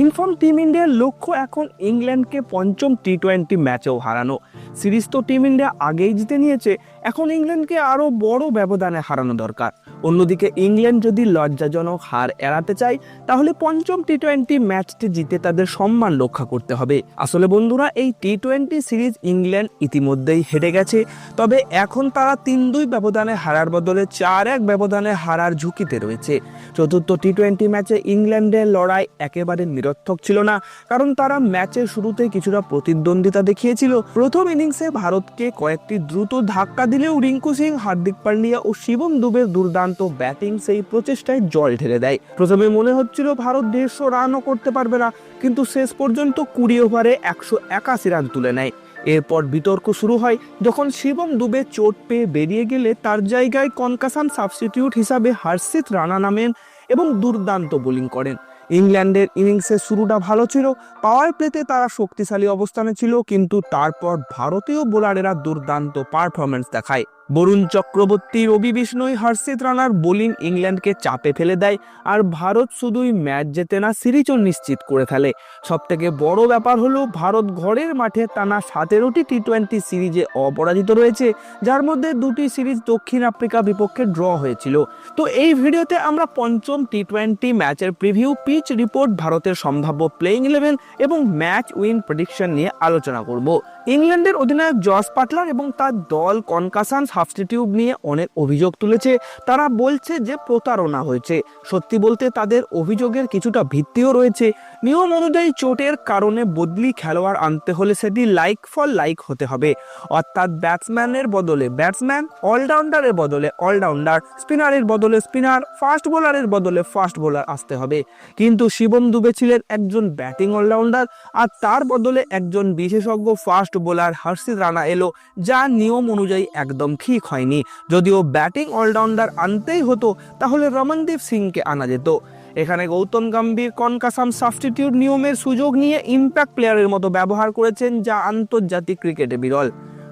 Inform team ইন্ডিয়ার লক্ষ্য এখন ইংল্যান্ডকে পঞ্চম টি টোয়েন্টি ম্যাচেও হারানো। সিরিজ তো টিম ইন্ডিয়া আগেই জিতে নিয়েছে, এখন ইংল্যান্ডকে আরও বড় ব্যবধানে হারানো দরকার। অন্যদিকে ইংল্যান্ড যদি লজ্জাজনক হার এড়াতে চায়, তাহলে পঞ্চম টি টোয়েন্টি ম্যাচটি জিতে তাদের সম্মান রক্ষা করতে হবে। আসলে বন্ধুরা, এই টি টোয়েন্টি সিরিজ ইংল্যান্ড ইতিমধ্যেই হেরে গেছে, তবে এখন তারা তিন দুই ব্যবধানে হারার বদলে চার এক ব্যবধানে হারার ঝুঁকিতে রয়েছে। চতুর্থ টি টোয়েন্টি ম্যাচে ইংল্যান্ডের লড়াই একেবারে নিরর্থক ছিল না, কারণ তারা ম্যাচের শুরুতে কিছুটা প্রতিদ্বন্দ্বিতা দেখিয়েছিল। প্রথম ইনিংসে ভারতকে কয়েকটি দ্রুত ধাক্কা দিলেও রিঙ্কু সিং, হার্দিক পান্ডিয়া ও শিবম দুবের দুর্দান্ত ব্যাটিং সেই প্রচেষ্টায় জল ঢেলে দেয়। প্রথমে মনে হচ্ছিল ভারত দেড়শো রানও করতে পারবে না, কিন্তু শেষ পর্যন্ত কুড়ি ওভারে একশো একাশি রান তুলে নেয়। এরপর বিতর্ক শুরু হয়, যখন শিবম দুবে চোট পেয়ে বেরিয়ে গেলে তার জায়গায় কনকাসান সাবস্টিটিউট হিসাবে হর্ষিত রানা নামেন এবং দুর্দান্ত বোলিং করেন। ইংল্যান্ডের ইনিংসের শুরুটা ভালো ছিল পাওয়ার প্লেতে তারা শক্তিশালী অবস্থানে ছিল, কিন্তু তারপর ভারতীয় বোলারেরা দুর্দান্ত পারফরমেন্স দেখায়। বরুণ চক্রবর্তী, রবি বিষ্ণুই হর্ষিত রানার বোলিং ইংল্যান্ডকে চাপে ফেলে দেয় আর ভারত শুধুই ম্যাচ জেতে না, সিরিজও নিশ্চিত করে ফেলে। সব থেকে বড় ব্যাপার হলো, ভারত ঘরের মাঠে টানা সতেরোটি টি টোয়েন্টি সিরিজে অপরাজিত রয়েছে, যার মধ্যে দুটি সিরিজ দক্ষিণ আফ্রিকা বিপক্ষে ড্র হয়েছিল। তো এই ভিডিওতে আমরা পঞ্চম টি টোয়েন্টি ম্যাচের প্রিভিউ, পিচ রিপোর্ট, ভারতের সম্ভাব্য প্লেইং ইলেভেন এবং ম্যাচ উইন প্রেডিকশন নিয়ে আলোচনা করব। ইংল্যান্ডের অধিনায়ক জস পাটলার এবং তার দল কনকাসান সাবস্টিটিউট নিয়ে অনেক অভিযোগ তুলেছে। তারা বলছে যে প্রতারণা হয়েছে। সত্যি বলতে তাদের অভিযোগের কিছুটা ভিত্তিও রয়েছে। নিয়ম অনুযায়ী চোটের কারণে বদলি খেলোয়াড় আনতে হলে সেটি লাইক ফর লাইক হতে হবে। অর্থাৎ ব্যাটসম্যানের বদলে ব্যাটসম্যান অলরাউন্ডারের বদলে অলরাউন্ডার স্পিনারের বদলে স্পিনার ফাস্ট বোলারের বদলে ফাস্ট বোলার আসতে হবে। কিন্তু শিবম দুবে ছিলেন একজন ব্যাটিং অলরাউন্ডার আর তার বদলে একজন বিশেষজ্ঞ ফাস্ট বোলার হর্ষিত রানা এলো, যা নিয়ম অনুযায়ী একদম ঠিক হয়নি। যদিও ব্যাটিং অলরাউন্ডার আনতেই হতো, তাহলে রমনদীপ সিংকে আনা যেত। এখানে গৌতম গম্ভীর কনকাসাম সাবস্টিটিউট নিয়মের সুযোগ নিয়ে ইম্প্যাক্ট প্লেয়ারের মতো ব্যবহার করেছেন যা আন্তর্জাতিক ক্রিকেটে বিরল।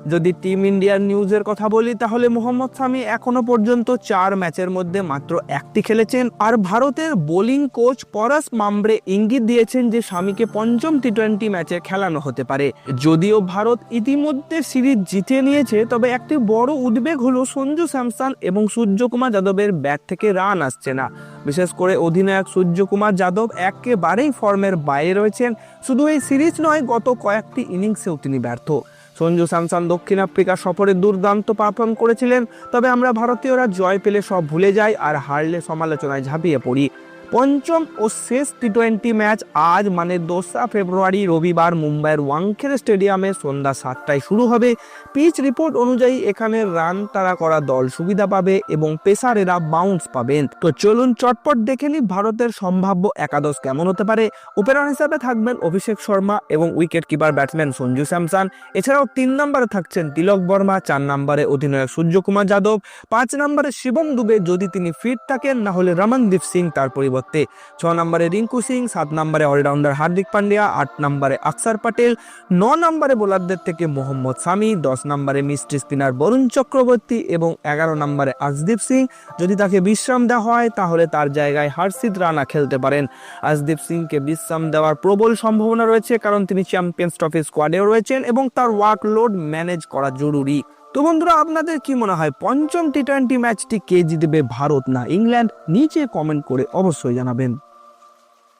যদি টিম ইন্ডিয়ার নিউজের কথা বলি, তাহলে মোহাম্মদ শামি এখনও পর্যন্ত চার ম্যাচের মধ্যে মাত্র একটি খেলেছেন। আর ভারতের বোলিং কোচ পরাস মামব্রে ইঙ্গিত দিয়েছেন যে স্বামীকে পঞ্চম টি টোয়েন্টি ম্যাচে খেলানো হতে পারে। যদিও ভারত ইতিমধ্যে সিরিজ জিতে নিয়েছে, তবে একটি বড় উদ্বেগ হলো সঞ্জু স্যামসন এবং সূর্যকুমার যাদবের ব্যাট থেকে রান আসছে না। বিশেষ করে অধিনায়ক সূর্যকুমার যাদব একেবারেই ফর্মের বাইরে রয়েছেন। শুধু এই সিরিজ নয়, গত কয়েকটি ইনিংসেও তিনি ব্যর্থ। সঞ্জু স্যামসন দক্ষিণ আফ্রিকা সফরে দুর্দান্ত পারফর্ম করেছিলেন, তবে আমরা ভারতীয়রা জয় পেলে সব ভুলে যাই আর হারলে সমালোচনায় ঝাঁপিয়ে পড়ি। পঞ্চম ও শেষ টি টোয়েন্টি ম্যাচ আজ মানে দোসরা ফেব্রুয়ারি রবিবার মুম্বাইয়ের ওয়াংখের স্টেডিয়ামে সন্ধ্যা সাতটায় শুরু হবে। পিচ রিপোর্ট অনুযায়ী এখানে রান তারা করা দল সুবিধা পাবে এবং পেসারেরা বাউন্স পাবেন। তো চলুন চটপট দেখে নিই ভারতের সম্ভাব্য একাদশ কেমন হতে পারে। ওপেনার হিসাবে থাকবেন অভিষেক শর্মা এবং wicket keeper batsman Sanju Samson. এছাড়াও তিন নম্বরে থাকছেন তিলক বর্মা, চার নম্বরে অধিনায়ক সূর্যকুমার যাদব, পাঁচ নম্বরে শিবম দুবে যদি তিনি ফিট থাকেন না হলে রমনদীপ সিং তার পরিবর্তে। ছ নম্বরে রিঙ্কু সিং, সাত নম্বরে অলরাউন্ডার হার্দিক পান্ডিয়া, আট নম্বরে আকসার প্যাটেল ন নম্বরে বোলারদের থেকে মোহাম্মদ সামি, দশ নম্বরে মিস্ট্রি স্পিনার বরুণ চক্রবর্তী এবং এগারো নম্বরে আজদীপ সিং। যদি তাকে বিশ্রাম দেওয়া হয়, তাহলে তার জায়গায় হার্ষিত রানা খেলতে পারেন। আজদীপ সিংকে বিশ্রাম দেওয়ার প্রবল সম্ভাবনা রয়েছে, কারণ তিনি চ্যাম্পিয়ন্স ট্রফি স্কোয়াডেও রয়েছেন এবং তার ওয়ার্কলোড ম্যানেজ করা জরুরি। তো বন্ধুরা, আপনাদের কি মনে হয়, পঞ্চম টি টোয়েন্টি ম্যাচটি কে জিতবে ভারত না ইংল্যান্ড? নিচে কমেন্ট করে অবশ্যই জানাবেন।